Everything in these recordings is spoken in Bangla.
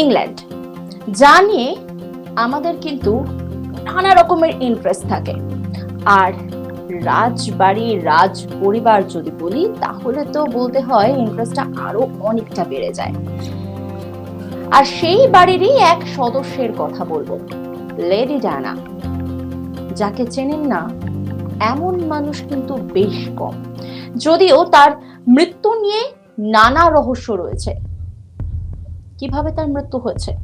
ইংল্যান্ড, যা নিয়ে আমাদের কিন্তু নানা রকমের ইন্টারেস্ট থাকে। আর রাজবাড়ি রাজ পরিবার যদি বলি, তাহলে তো বলতে হয় ইন্টারেস্টটা আরও অনেকটা বেড়ে যায়। আর সেই বাড়িরই এক সদস্যের কথা বলব লেডি ডানা যাকে চেনেন না, এমন মানুষ কিন্তু বেশ কম। যদিও তার মৃত্যু নিয়ে নানা রহস্য রয়েছে কীভাবে তার মৃত্যু হয়েছে?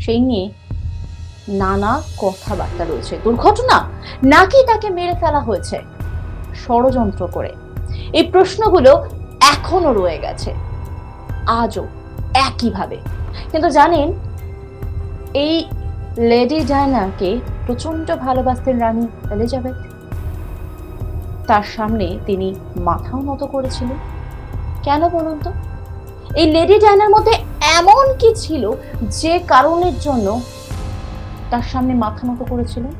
সেই নিয়ে নানা কথাবার্তা রয়েছে। দুর্ঘটনা নাকি তাকে মেরে ফেলা হয়েছে? ষড়যন্ত্র করে। এই প্রশ্নগুলো এখনও রয়ে গেছে। আজও একইভাবে। কিন্তু জানেন, এই লেডি ডায়নাকে প্রচণ্ড ভালোবাসতেন রানী এলিজাবেথ। তার সামনে তিনি মাথাও নত করেছিলেন। কেন বলুন তো? এই লেডি ডায়নার মধ্যে এমন কি ছিল যে কারণের জন্য তার সামনে মাথা নত করেছিলেন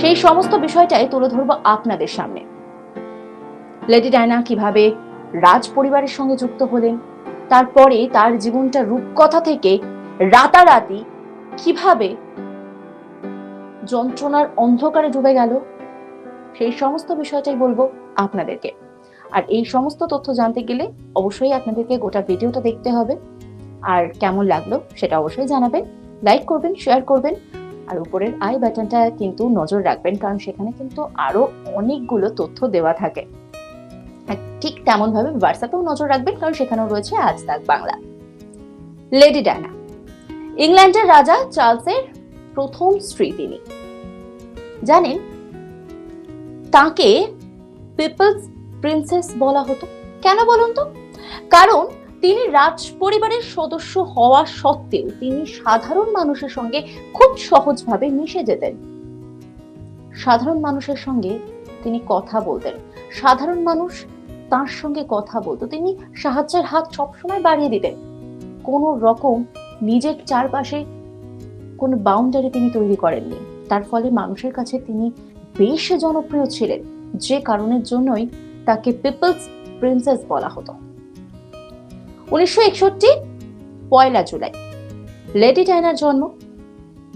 সেই সমস্ত বিষয়টাই তুলে ধরবো আপনাদের সামনে। লেডি ডায়না কীভাবে রাজ পরিবারের সঙ্গে যুক্ত হলেন, তারপরে তার জীবনটা রূপকথা থেকে রাতারাতি কীভাবে যন্ত্রণার অন্ধকারে ডুবে গেল সেই সমস্ত বিষয়টাই বলব আপনাদেরকে। আর এই সমস্ত তথ্য জানতে গেলে অবশ্যই আপনাদেরকে গোটা ভিডিওটা দেখতে হবে। আর কেমন লাগল সেটা অবশ্যই জানাবেন, লাইক করবেন, শেয়ার করবেন। আর উপরের আই বাটনটা কিন্তু নজর রাখবেন, কারণ সেখানে কিন্তু আরও অনেকগুলো তথ্য দেওয়া থাকে। ঠিক তেমন ভাবে হোয়াটসঅ্যাপেও নজর রাখবেন, কারণ সেখানেও রয়েছে আজ তাক বাংলা। লেডি ডানা ইংল্যান্ডের রাজা চার্লসের প্রথম স্ত্রী তিনি। জানেন তাকে পিপলস প্রিন্সেস বলা হতো। কেন বলুন তো? কারণ তিনি রাজ পরিবারের সদস্য হওয়া সত্ত্বেও তিনি সাধারণ মানুষের সঙ্গে খুব সহজভাবে মিশে যেতেন। সাধারণ মানুষের সঙ্গে তিনি কথা বলতেন। সাধারণ মানুষ তার সঙ্গে কথা বলতো। তিনি সাহায্যের হাত সবসময় বাড়িয়ে দিতেন। কোনো রকম নিজের চারপাশে কোনো বাউন্ডারি তিনি তৈরি করেননি। তার ফলে মানুষের কাছে তিনি বেশ জনপ্রিয় ছিলেন, যে কারণের জন্যই তাকে পিপলস প্রিন্সেস বলা হতো। উনিশশো একষট্টি, পয়লা জুলাই, লেডি ডায়নার জন্ম,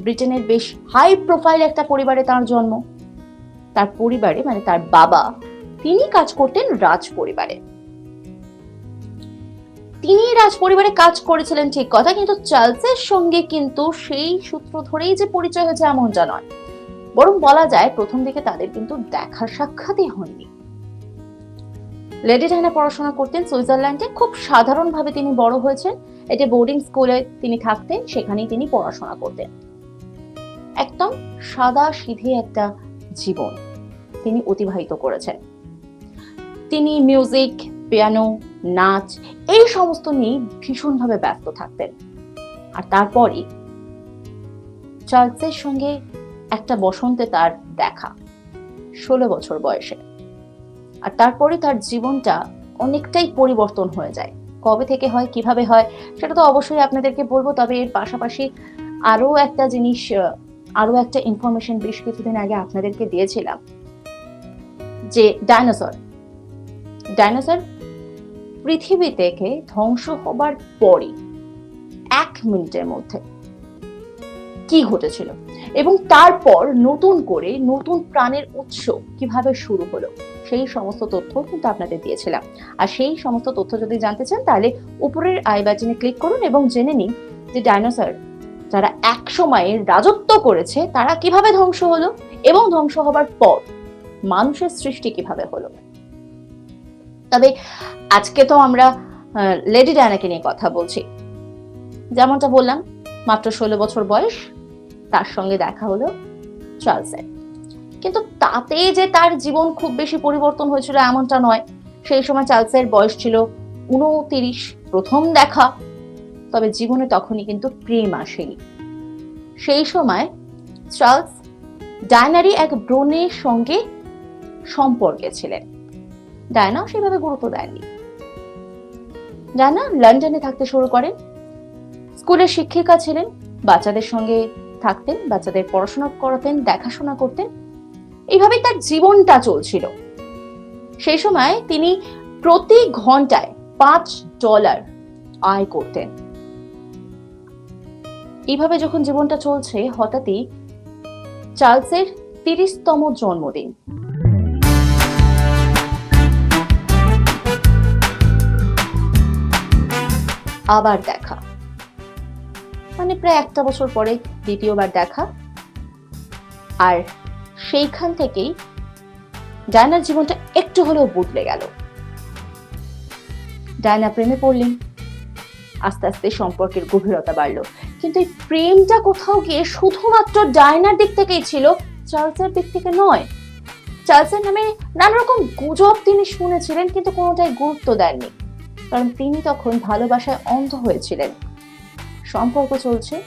ব্রিটেনের বেশ হাই প্রোফাইল একটা পরিবারে তার জন্ম। তার পরিবারে মানে তার বাবা, তিনি কাজ করতেন রাজ পরিবারে তিনি রাজ পরিবারে কাজ করেছিলেন ঠিক কথা, কিন্তু চার্লসের সঙ্গে কিন্তু সেই সূত্র ধরেই যে পরিচয় হয়েছে এমনটা নয়। বরং বলা যায় প্রথম দিকে তাদের কিন্তু দেখা সাক্ষাৎই হয়নি। লেডি ডায়না পড়াশোনা করতেন সুইজারল্যান্ডে। খুব সাধারণভাবে তিনি বড় হয়েছেন। এটি বোর্ডিং স্কুলে তিনি থাকতেন, সেখানেই তিনি পড়াশোনা করতেন। একদম সাদা সিধে একটা জীবন তিনি অতিবাহিত করেছেন। তিনি মিউজিক, পিয়ানো, নাচ এই সমস্ত নিয়ে ভীষণভাবে ব্যস্ত থাকতেন। আর তারপরই চার্লসের সঙ্গে একটা বসন্তে তার দেখা ষোলো বছর বয়সে। আর তারপরে তার জীবনটা অনেকটাই পরিবর্তন হয়ে যায়। কবে থেকে হয় কীভাবে হয় সেটা তো অবশ্যই আপনাদেরকে বলব তবে এর পাশাপাশি আরও একটা জিনিস আহ, আরও একটা ইনফরমেশন বেশ কিছুদিন আগে আপনাদেরকে দিয়েছিলাম যে ডাইনোসর ডাইনোসর পৃথিবী থেকে ধ্বংস হবার পরই এক মিনিটের মধ্যে কি ঘটেছিল? এবং তারপর নতুন করে নতুন প্রাণের উৎস কীভাবে শুরু হলো? সেই সমস্ত তথ্য কিন্তু আপনাদের দিয়েছিলাম। আর সেই সমস্ত তথ্য যদি জানতে চান, তাহলে উপরের আই ক্লিক করুন এবং জেনে নিন যে ডাইনোসর যারা এক সময়ে রাজত্ব করেছে, তারা কীভাবে ধ্বংস হলো এবং ধ্বংস হবার পর মানুষের সৃষ্টি কীভাবে হলো। তবে আজকে তো আমরা লেডি ডায়নাকে নিয়ে কথা বলছি। যেমনটা বললাম, মাত্র ষোলো বছর বয়স। তার সঙ্গে দেখা হলো চার্লসের কিন্তু তাতে যে তার জীবন খুব বেশি পরিবর্তন হয়েছিল এমনটা নয়। সেই সময় চার্লসের বয়স ছিল উনতিরিশ প্রথম দেখা। তবে জীবনে তখনই কিন্তু প্রেম আসেনি। সেই সময় চার্লস ডায়নারি এক ব্রণের সঙ্গে সম্পর্কে ছিলেন। ডায়না সেভাবে গুরুত্ব দেয়নি। ডায়না লন্ডনে থাকতে শুরু করেন। স্কুলের শিক্ষিকা ছিলেন, বাচ্চাদের সঙ্গে থাকতেন, বাচ্চাদের পড়াশোনা করাতেন, দেখাশোনা করতেন এইভাবে তার জীবনটা চলছিল। সেই সময় তিনি প্রতি ঘন্টায় পাঁচ ডলার আয় করতেন। এইভাবে যখন জীবনটা চলছে, হঠাৎই চার্লসের তিরিশতম জন্মদিন। আবার দেখা। মানে প্রায় একটা বছর পরে দ্বিতীয়বার দেখা। আর সেইখান থেকেই ডায়নার জীবনটা একটু হলেও বদলে গেল। ডায়না প্রেমে পড়লেন। আস্তে আস্তে সম্পর্কের গভীরতা বাড়লো। কিন্তু এই প্রেমটা কোথাও গিয়ে শুধুমাত্র ডায়নার দিক থেকেই ছিল, চার্লসের দিক থেকে নয়। চার্লসের নামে নানা রকম গুজব তিনি শুনেছিলেন, কিন্তু কোনোটাই গুরুত্ব দেননি। কারণ তিনি তখন ভালোবাসায় অন্ধ হয়েছিলেন। সম্পর্ক চলছে।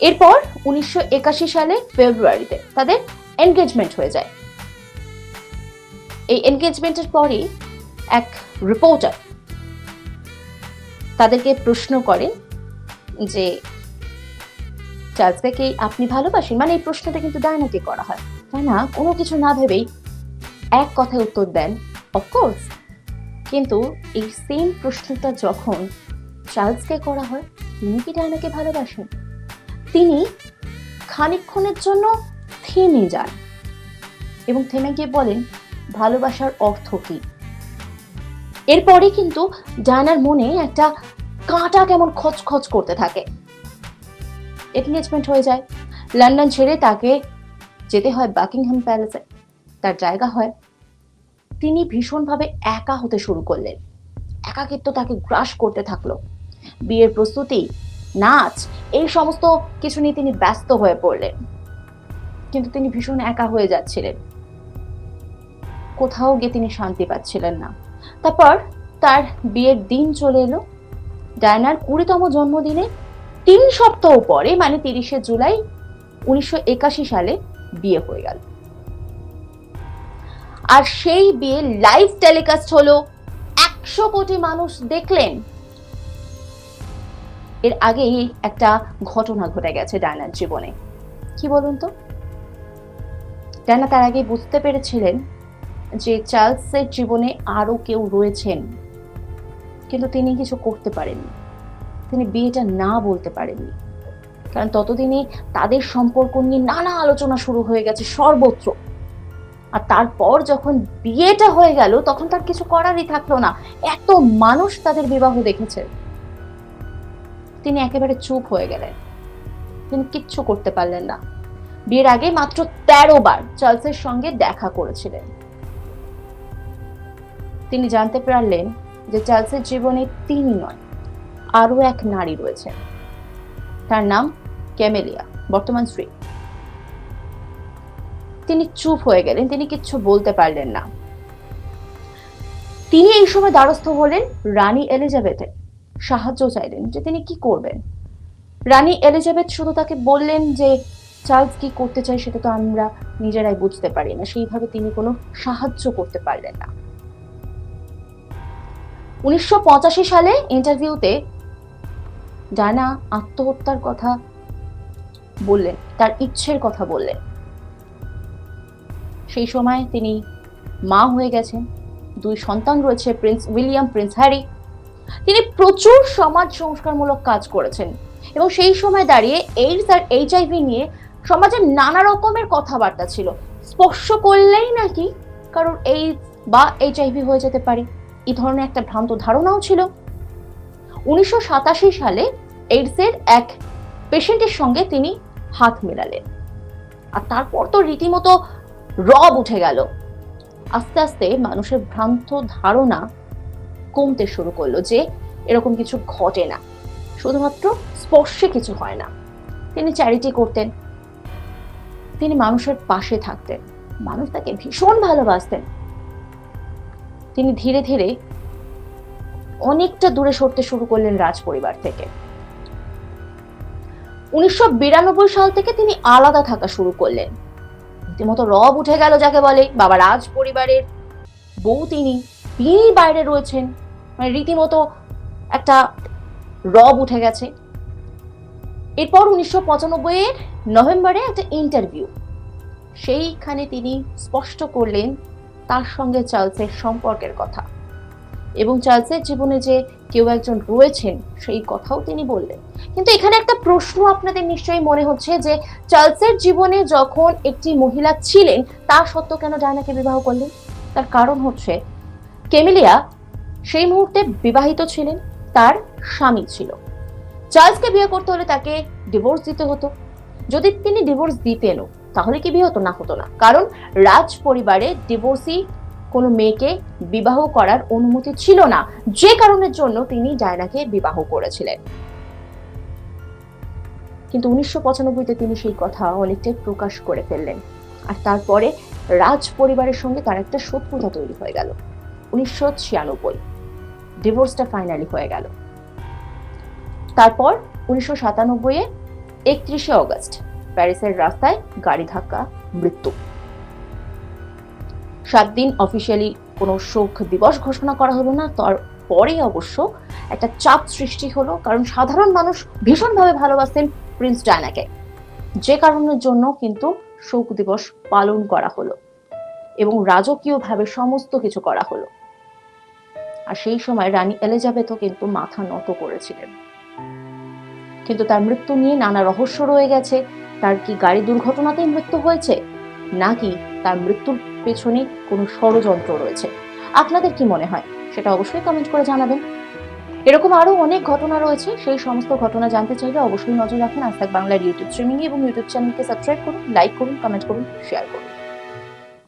এরপর উনিশশো একাশি সালে ফেব্রুয়ারিতে তাদের এনগেজমেন্ট হয়ে যায়। এই এনগেজমেন্টের পরই এক রিপোর্টার তাদেরকে প্রশ্ন করেন যে, চার্লসকে আপনি ভালোবাসেন? মানে এই প্রশ্নটা কিন্তু ডায়নাকে করা হয়। তাই না? কোনো কিছু না ভেবেই এক কথায় উত্তর দেন অফকোর্স কিন্তু এই সেম প্রশ্নটা যখন চার্লসকে করা হয়, তিনি কি ডায়নাকে ভালোবাসেন? তিনি খানিকক্ষণের জন্য থেমে যান এবং থেমে গিয়ে বলেন, ভালোবাসার অর্থ কি? এরপরে কিন্তু ডায়নার মনে একটা কাঁটা কেমন খচখচ করতে থাকে। এনগেজমেন্ট হয়ে যায়। লন্ডন ছেড়ে তাকে যেতে হয় বাকিংহাম প্যালেসে। তার জায়গা হয়। তিনি ভীষণভাবে একা হতে শুরু করলেন। একাকিত্ব তাকে গ্রাস করতে থাকল। বিয়ের প্রস্তুতি, নাচ, এই সমস্ত কিছু নিয়ে তিনি ব্যস্ত হয়ে পড়লেন। কিন্তু তিনি ভীষণ একা হয়ে যাচ্ছিলেন। কোথাও গিয়ে তিনি শান্তি পাচ্ছিলেন না। তারপর তার বিয়ের দিন চলে এলো। ডায়নার কুড়িতম জন্মদিনে তিন সপ্তাহ পরে মানে তিরিশে জুলাই উনিশশো একাশি সালে বিয়ে হয়ে গেল। আর সেই বিয়ে লাইভ টেলিকাস্ট হলো একশো কোটি মানুষ দেখলেন। এর আগেই একটা ঘটনা ঘটে গেছে ডায়নার জীবনে। কি বলুন তো? ডায়না তার আগে বুঝতে পেরেছিলেন যে চার্লসের জীবনে আরও কেউ রয়েছেন, কিন্তু তিনি কিছু করতে পারেননি। তিনি বিয়েটা না বলতে পারেননি। কারণ ততদিনে তাদের সম্পর্ক নিয়ে নানা আলোচনা শুরু হয়ে গেছে সর্বত্র। আর তারপর যখন বিয়েটা হয়ে গেল, তখন তার কিছু করারই থাকল না। এত মানুষ তাদের বিবাহ দেখেছে। তিনি একেবারে চুপ হয়ে গেলেন। তিনি কিচ্ছু করতে পারলেন না। বিয়ের আগে মাত্র তেরো বার চার্লসের সঙ্গে দেখা করেছিলেন। তিনি জানতে পারলেন যে চার্লসের জীবনে তিনি নয় আরও এক নারী রয়েছেন তার নাম ক্যামেলিয়া, বর্তমান স্ত্রী। তিনি চুপ হয়ে গেলেন, তিনি কিচ্ছু বলতে পারলেন না। তিনি এই সময় দ্বারস্থ হলেন রানী এলিজাবেথের। সাহায্য চাইলেন যে তিনি কি করবেন। রানী এলিজাবেথ শুধু তাকে বললেন যে, চার্লস কি করতে চাই সেটা তো আমরা নিজেরাই বুঝতে পারি না। সেইভাবে তিনি কোনো সাহায্য করতে পারলেন না। উনিশশো পঁচাশি সালে ইন্টারভিউতে ডানা আত্মহত্যার কথা বললেন, তার ইচ্ছের কথা বললেন। সেই সময় তিনি মা হয়ে গেছেন। দুই সন্তান রয়েছে, প্রিন্স উইলিয়াম, প্রিন্স হ্যারি। তিনি প্রচুর সমাজ সংস্কারমূলক কাজ করেছেন। এবং সেই সময় দাঁড়িয়ে এইডস আর এইচআইভি নিয়ে সমাজের নানা রকমের কথাবার্তা ছিল। স্পর্শ করলেই নাকি কারোর এইডস বা এইচআইভি হয়ে যেতে পারে। এই ধরনের একটা ভ্রান্ত ধারণাও ছিল। উনিশশো সাতাশি সালে এইডসের এক পেশেন্টের সঙ্গে তিনি হাত মেলালেন। আর তারপর তো রীতিমতো রব উঠে গেল। আস্তে আস্তে মানুষের ভ্রান্ত ধারণা কমতে শুরু করল যে এরকম কিছু ঘটে না। শুধুমাত্র স্পর্শে কিছু হয় না। তিনি চ্যারিটি করতেন। তিনি মানুষের পাশে থাকতেন। মানুষ তাকে ভীষণ ভালোবাসতেন। তিনি ধীরে ধীরে অনেকটা দূরে সরতে শুরু করলেন রাজ পরিবার থেকে। উনিশশো বিরানব্বই সাল থেকে তিনি আলাদা থাকা শুরু করলেন। রীতিমতো রব উঠে গেল যাকে বলে বাবা রাজ পরিবারের বউ তিনি। তিনি বাইরে রয়েছেন। মানে রীতিমতো একটা রব উঠে গেছে। এরপর উনিশশো পঁচানব্বই নভেম্বরে একটা ইন্টারভিউ সেইখানে তিনি স্পষ্ট করলেন তার সঙ্গে চার্লসের সম্পর্কের কথা। এবং চার্লসের জীবনে যে কেউ একজন রয়েছেন, সেই কথাও তিনি বললেন। কিন্তু এখানে একটা প্রশ্ন আপনাদের নিশ্চয়ই মনে হচ্ছে যে, চার্লসের জীবনে যখন একটি মহিলা ছিলেন, তা সত্ত্বেও কেন ডায়নাকে বিবাহ করলেন? তার কারণ হচ্ছে কেমিলিয়া সেই মুহূর্তে বিবাহিত ছিলেন, তার স্বামী ছিল। চার্লসকে বিয়ে করতে হলে তাকে ডিভোর্স দিতে হতো। যদি তিনি ডিভোর্স দিতেনও তাহলে কি বিয়ে হতো? না হতো না। কারণ রাজ পরিবারে ডিভোর্সি কোনো মেয়েকে বিবাহ করার অনুমতি ছিল না। যে কারণের জন্য তিনি ডায়নাকে বিবাহ করেছিলেন। কিন্তু উনিশশো পঁচানব্বইতে তিনি সেই কথা অনেকটাই প্রকাশ করে ফেললেন। আর তারপরে রাজ পরিবারের সঙ্গে তার একটা শত্রুতা তৈরি হয়ে গেল। উনিশশো ছিয়ানব্বই। ডিভোর্সটা ফাইনালি হয়ে গেল। তারপর উনিশশো সাতানব্বইয়ে একত্রিশে অগস্ট প্যারিসের রাস্তায় গাড়ি ধাক্কা, মৃত্যু। সাত দিন অফিসিয়ালি কোনো শোক দিবস ঘোষণা করা হলো না তারপরে অবশ্য একটা চাপ সৃষ্টি হলো, কারণ সাধারণ মানুষ ভীষণভাবে ভালোবাসেন প্রিন্স ডায়নাকে। যে কারণের জন্য কিন্তু শোক দিবস পালন করা হলো এবং রাজকীয়ভাবে সমস্ত কিছু করা হলো। আর সেই সময় রানী এলিজাবেথও কিন্তু মাথা নত করেছিলেন। কিন্তু তার মৃত্যু নিয়ে নানা রহস্য রয়ে গেছে। তার কি গাড়ি দুর্ঘটনাতেই মৃত্যু হয়েছে? নাকি তার মৃত্যুর পেছনে কোনো ষড়যন্ত্র রয়েছে? আপনাদের কি মনে হয়? সেটা অবশ্যই কমেন্ট করে জানাবেন। এরকম আরও অনেক ঘটনা রয়েছে। সেই সমস্ত ঘটনা জানতে চাইলে অবশ্যই নজর রাখুন আজ বাংলার ইউটিউব স্ট্রিমিং এবং ইউটিউব চ্যানেলকে সাবস্ক্রাইব করুন লাইক করুন কমেন্ট করুন শেয়ার করুন।